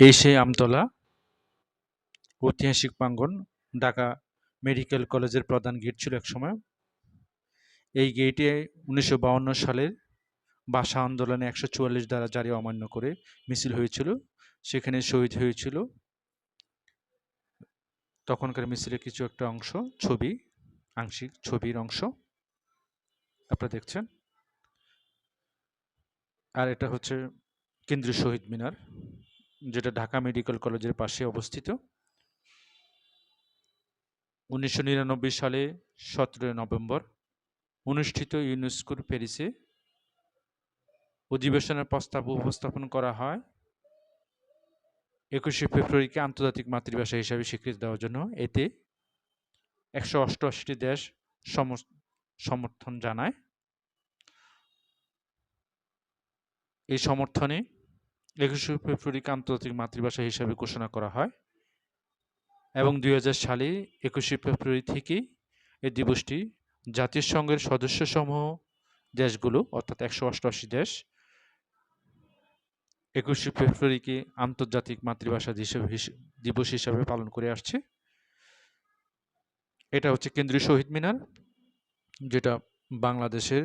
এই সেই আমতলা, ঐতিহাসিক প্রাঙ্গণ, ঢাকা মেডিকেল কলেজের প্রধান গেট ছিল একসময়। এই গেটে উনিশশো সালের ভাষা আন্দোলনে একশো চুয়াল্লিশ দ্বারা জারি অমান্য করে মিছিল হয়েছিল। সেখানে শহীদ হয়েছিল তখনকার মিছিলের কিছু একটা অংশ, ছবি, আংশিক ছবির অংশ। আপনারা দেখছেন। আর এটা হচ্ছে কেন্দ্রীয় শহীদ মিনার। যেটা ঢাকা মেডিকেল কলেজের পাশে অবস্থিত। উনিশশো নিরানব্বই সালে সতেরোই নভেম্বর অনুষ্ঠিত ইউনেস্কোর প্যারিসে অধিবেশনের প্রস্তাব উপস্থাপন করা হয়। একুশে ফেব্রুয়ারিকে আন্তর্জাতিক মাতৃভাষা হিসাবে স্বীকৃতি দেওয়ার জন্য। এতে একশো অষ্টআশিটি দেশ সমর্থন জানায়। এই সমর্থনে একুশে ফেব্রুয়ারিকে আন্তর্জাতিক মাতৃভাষা হিসাবে ঘোষণা করা হয়। এবং দুই হাজার সালে একুশে ফেব্রুয়ারি থেকে এই দিবসটি জাতিসংঘের সদস্যসমূহ দেশগুলো, অর্থাৎ একশো অষ্টআশি দেশ, একুশে ফেব্রুয়ারিকে আন্তর্জাতিক মাতৃভাষা দিবস হিসাবে পালন করে আসছে। এটা হচ্ছে কেন্দ্রীয় শহীদ মিনার, যেটা বাংলাদেশের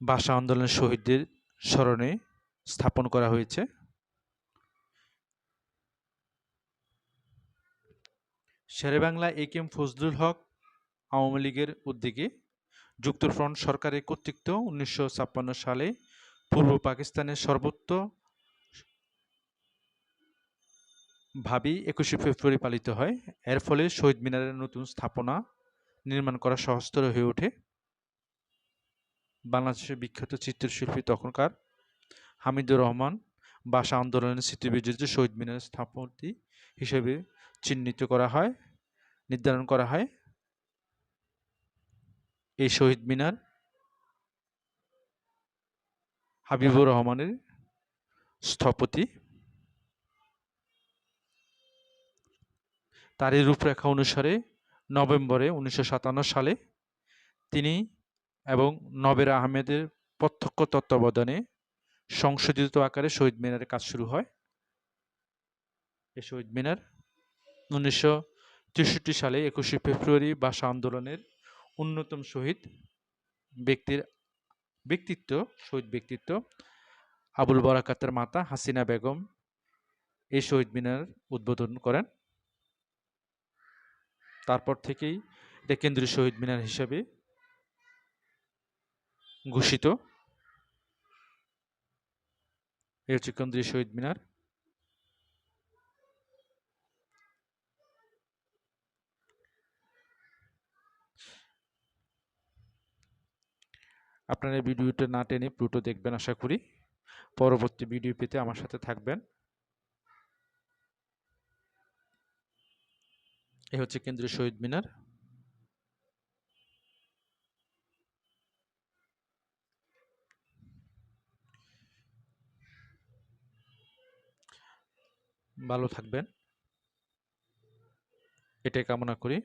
ভাষা আন্দোলনের শহীদদের স্মরণে স্থাপন করা হয়েছে। Sherebangla A K M Fazlul Huq Awami লীগের উদ্যোগে যুক্তফ্রন্ট সরকারের কর্তৃত্ব উনিশশো ছাপ্পান্ন সালে পূর্ব পাকিস্তানের সর্বত্র ভাবেই একুশে ফেব্রুয়ারি পালিত হয়। এর ফলে শহীদ মিনারের নতুন স্থাপনা নির্মাণ করা সহজতর হয়ে ওঠে। বাংলাদেশের বিখ্যাত চিত্রশিল্পী তখনকার হামিদুর রহমান ভাষা আন্দোলনের স্মৃতিবিজড়িত শহীদ মিনার স্থাপতি হিসেবে চিহ্নিত করা হয়, নির্ধারণ করা হয়। এই শহীদ মিনার হাবিবুর রহমানের স্থপতি। তারই রূপরেখা অনুসারে নভেম্বরে উনিশশো সাতান্ন সালে তিনি এবং নবের আহমেদের প্রত্যক্ষ তত্ত্বাবধানে সংশোধিত আকারে শহীদ মিনারের কাজ শুরু হয়। এই শহীদ মিনার উনিশশো তেষট্টি সালে একুশে ফেব্রুয়ারি ভাষা আন্দোলনের অন্যতম শহীদ ব্যক্তির, ব্যক্তিত্ব, শহীদ ব্যক্তিত্ব আবুল বরাকাতের মাতা হাসিনা বেগম এই শহীদ মিনার উদ্বোধন করেন। তারপর থেকেই এটা কেন্দ্রীয় শহীদ মিনার হিসাবে ঘোষিত। এ হচ্ছে কেন্দ্রীয় শহীদ মিনার। আপনারা এই ভিডিওটা না টেনে পুরোটা দেখবেন আশা করি। পরবর্তী ভিডিও পেতে আমার সাথে থাকবেন। এ হচ্ছে কেন্দ্রীয় শহীদ মিনার। ভালো থাকবেন। এটাই কামনা করি।